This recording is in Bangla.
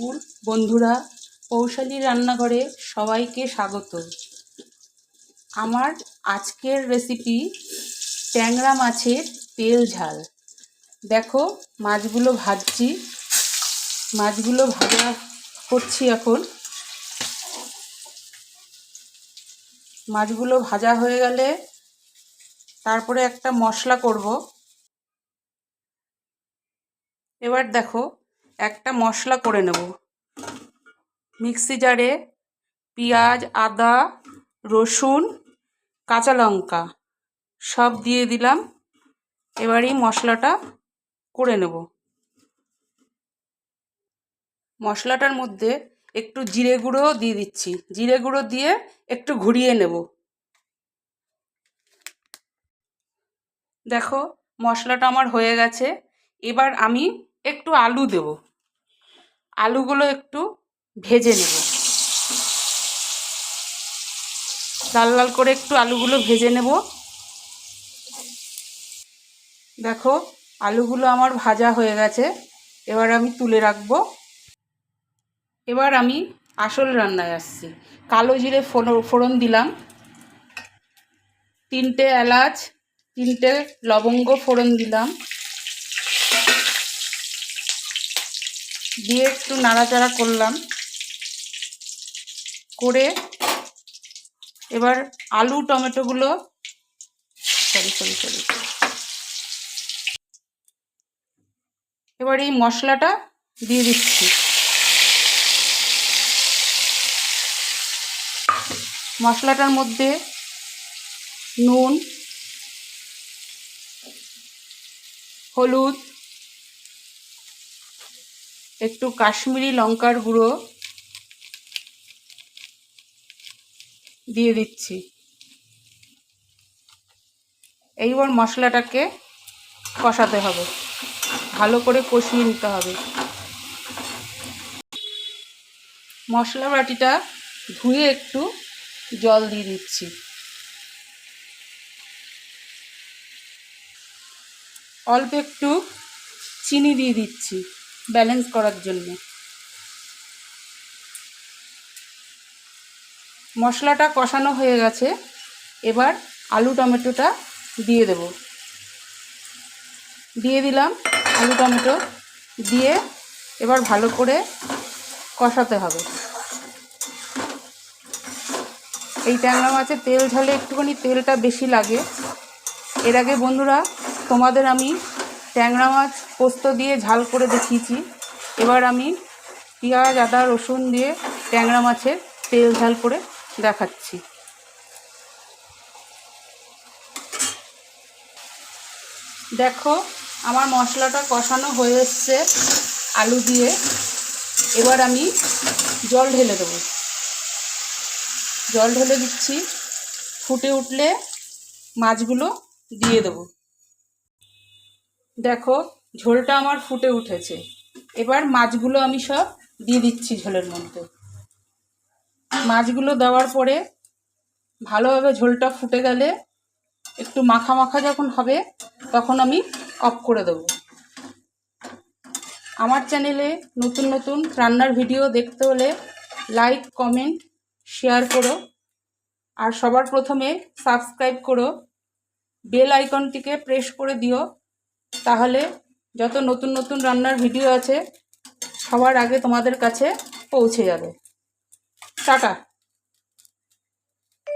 দুপুর বন্ধুরা, পৌশালী রান্নাঘরে সবাইকে স্বাগত। আমার আজকের রেসিপি ট্যাংরা মাছের তেল ঝাল। দেখো, মাছগুলো ভাজছি। মাছগুলো ভাজা করছি এখন। মাছগুলো ভাজা হয়ে গেলে তারপরে একটা মশলা করব। এবার দেখো একটা মশলা করে নেব। মিক্সি জারে পেঁয়াজ, আদা, রসুন, কাঁচা লঙ্কা সব দিয়ে দিলাম। এবার মশলাটা করে নেব। মশলাটার মধ্যে একটু জিরে গুঁড়ো দিয়ে দিচ্ছি। জিরে গুঁড়ো দিয়ে একটু ঘুরিয়ে নেব। দেখো, মশলাটা আমার হয়ে গেছে। এবার আমি একটু আলু দেব। আলুগুলো একটু ভেজে নেব। লাল লাল করে একটু আলুগুলো ভেজে নেব। দেখো, আলুগুলো আমার ভাজা হয়ে গেছে। এবার আমি তুলে রাখব। এবার আমি আসল রান্নায় আসছি। কালো জিরে ফোড়ন দিলাম। তিনটে এলাচ, তিনটে লবঙ্গ ফোড়ন দিলাম। দিয়ে একটু নাড়াচাড়া করলাম। করে এবার আলু, টমেটোগুলো সরি সরি সরি এবার এই মশলাটা দিয়ে দিচ্ছি। মশলাটার মধ্যে নুন, হলুদ একটু কাশ্মীরি লঙ্কার গুঁড়ো দিয়ে দিচ্ছি। এইবার মশলাটাকে কষাতে হবে। ভালো করে কষিয়ে নিতে হবে। মশলা বাটিটা ধুয়ে একটু জল দিয়ে দিচ্ছি। অল্প একটু চিনি দিয়ে দিচ্ছি। ব্যালেন্স করার জন্য। মশলাটা কষানো হয়ে গেছে। এবার আলু টমেটোটা দিয়ে দেব। দিয়ে দিলাম আলু টমেটো। দিয়ে এবার ভালো করে কষাতে হবে। এই ট্যাংরা মাছের তেল ঝালে একটুখানি তেলটা বেশি লাগে। এর আগে বন্ধুরা, তোমাদের আমি ট্যাংরা মাছ পোস্ত দিয়ে ঝাল করে দেখিয়েছি। এবার আমি পেঁয়াজ, আদা, রসুন দিয়ে ট্যাংরা মাছের তেল ঝাল করে দেখাচ্ছি। দেখো, আমার মশলাটা কষানো হয়ে এসছে আলু দিয়ে। এবার আমি জল ঢেলে দেবো। জল ঢেলে দিচ্ছি। ফুটে উঠলে মাছগুলো দিয়ে দেবো। দেখো ঝোলটা আমার ফুটে উঠেছে। এবার মাছগুলো আমি সব দিয়ে দিচ্ছি ঝোলের মধ্যে। মাছগুলো দেওয়ার পরে ভালোভাবে ঝোলটা ফুটে গেলে একটু মাখা মাখা যখন হবে, তখন আমি অফ করে দেবো। আমার চ্যানেলে নতুন নতুন রান্নার ভিডিও দেখতে হলে লাইক, কমেন্ট, শেয়ার করো। আর সবার প্রথমে সাবস্ক্রাইব করো। বেল আইকনটিকে প্রেস করে দিও, তাহলে যত নতুন নতুন রান্নার ভিডিও আছে সবার আগে তোমাদের কাছে পৌঁছে যাবে। টাটা।